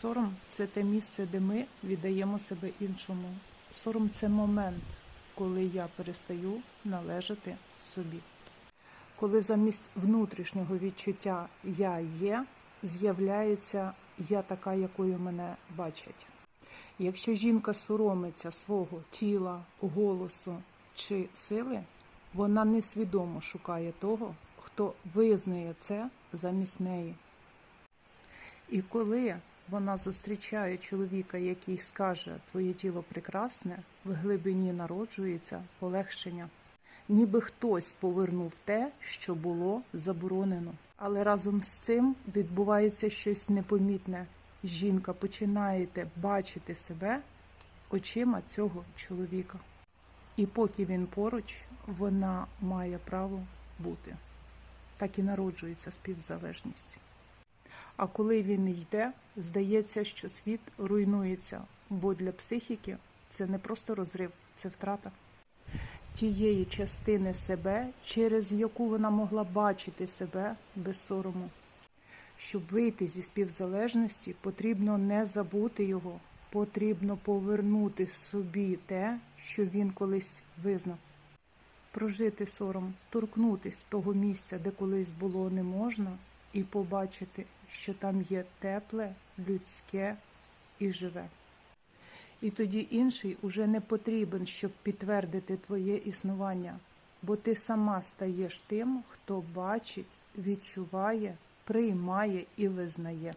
Сором це те місце, де ми віддаємо себе іншому. Сором це момент, коли я перестаю належати собі. Коли замість внутрішнього відчуття я є, з'являється я така, якою мене бачать. Якщо жінка соромиться свого тіла, голосу чи сили, вона несвідомо шукає того, хто визнає це замість неї. І коли вона зустрічає чоловіка, який скаже Твоє тіло прекрасне, в глибині народжується полегшення, ніби хтось повернув те, що було заборонено. Але разом з цим відбувається щось непомітне. Жінка починаєте бачити себе очима цього чоловіка. І поки він поруч, вона має право бути. Так і народжується співзалежність. А коли він йде, здається, що світ руйнується, бо для психіки це не просто розрив, це втрата тієї частини себе, через яку вона могла бачити себе без сорому. Щоб вийти зі співзалежності, потрібно не забути його, потрібно повернути собі те, що він колись визнав. Прожити сором, торкнутись того місця, де колись було не можна, і побачити, що там є тепле, людське і живе. І тоді інший уже не потрібен, щоб підтвердити твоє існування, бо ти сама стаєш тим, хто бачить, відчуває, приймає і визнає.